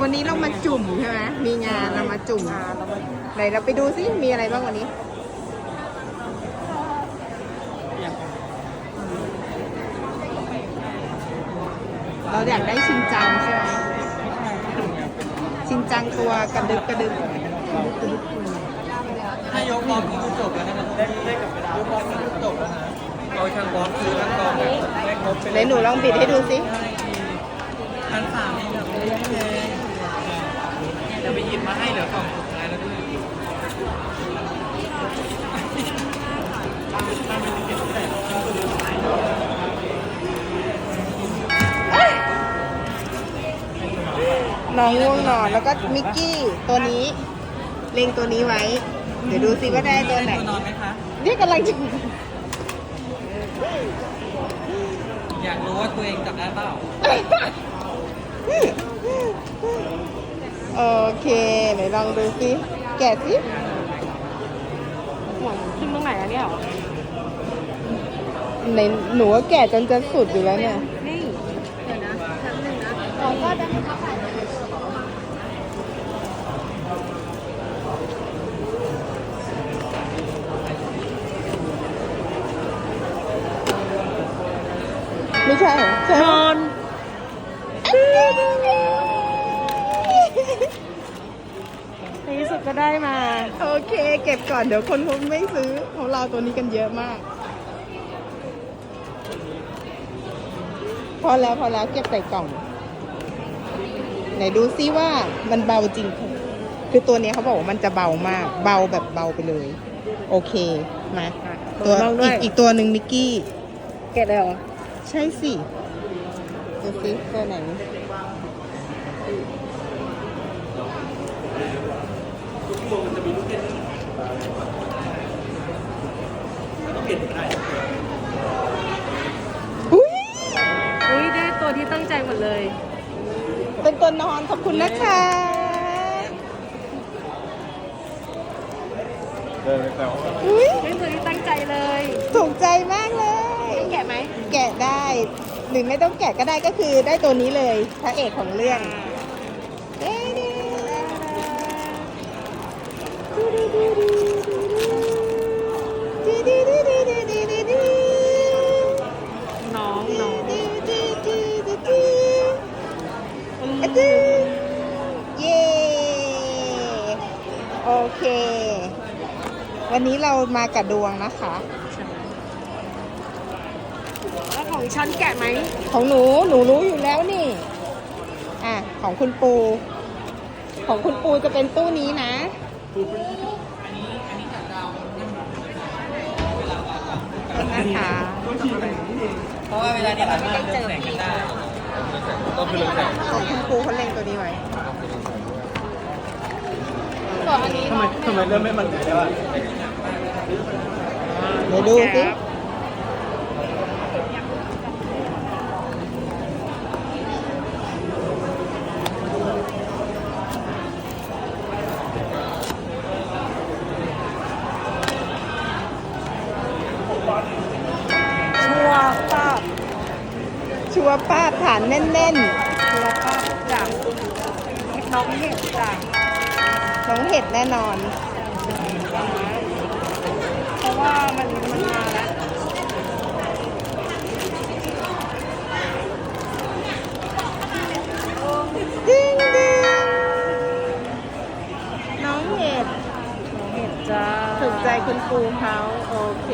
วันนี้เรามาจุ่มใช่ไหมมีงานเรามาจุ่มอ่าเรามาไหนเราไปดูซิมีอะไรบ้างวันนี้เราอยากได้ชินจังใช่ไหมชินจังตัวกระดึบกระดึบถ้ายกบอลก็คือจบแล้วนะครับได้ได้กลับเวลายกบอลก็คือจบแล้วนะเอาทางบอลคือขั้นตอนแบบได้ครบไปไหนหนูลองบิดให้ดูซิชั้นสามนี่แบบไม่แพงเดี๋ยวไปหยิบ มาให้เหลือกล่องสุดท้ายแล้วด้วยน้องง่วงนอนแล้วก็มิกกี้ตัวนี้ เล็งตัวนี้ไว้ เดี๋ยวดูซิว่าได้ตัวไหนตัวนอนไหมคะนี่กำลังจะอยากรู้ว่าตัวเองจับได้เปล่า โอเคไหนลองดูซิแกะซิหัวขึ้นตรงไหนอะเนี่ยเหรอไหนหนูว่าแกะจนจะสุดอยู่แล้วเนี่ย นี่เดี๋ยวนะชั้นหนึ่งนะเราก็จะเข้าไปไม่ใช่เหรอใช่นไหมอนใน ที่สุดก็ได้มา โอเค เก็บก่อนเดี๋ยวคนเขาไม่ซื้อเขารอตัวนี้กันเยอะมาก พอแล้วพอแล้วเก็บใส่กล่อง ไหนดูซิว่ามันเบาจริง คือตัวเนี้ยเขาบอกว่ามันจะเบามาก เบาแบบเบาไปเลย โอเค มาตัวลองด้อีวยกอีกตัวหนึ่งมิกกี้ เก็บเลยเหรอ ใช่สิดูซิตัวไหน ตัวที่วัวมันจะมีลูกเต้นนี่แต่ต้อุ้ยอุ้ยได้ตัวที่ตั้งใจหมดเลย เป็นตัวนอนขอบคุณนะคะอุ้ยเป็นตัวที่ตั้งใจเลยถูกใจมากเลยแกะไหมแกะได้ หรือไม่ต้องแกะก็ได้ก็คือได้ตัวนี้เลยพระเอกของเรื่องเด้ๆ น้องน้องอะดึงเย้โอเค วันนี้เรามากับดวงนะคะ แล้วของฉันแกะไหมของหนูหนูรู้อยู่แล้วนี่ อะ ของคุณปู ของคุณปูจะเป็นตู้นี้นะ นะคะเพราะว่าเวลาเนี่ยเราเลือกแสงกันได้ก็คือเลือกแสงของคุณปูเขาเล็งตัวนี้ไว้ส่วนอันนี้ทำไมทำไมเริ่มไม่มั่นใจได้ว่าเดี๋ยวดูสิ ชัวร์ป้าบ ชั วร์ป้าฐานแน่นชัวร์ป้าบจ้ะน้องเห็ดจ้ะน้องเห็ดแน่นอน เพราะว่ามันมันมาแล้วดิ้งดิ้งน้องเห็ดน้องเห็ดจ้าถูกใจคุณปูเขาโอเค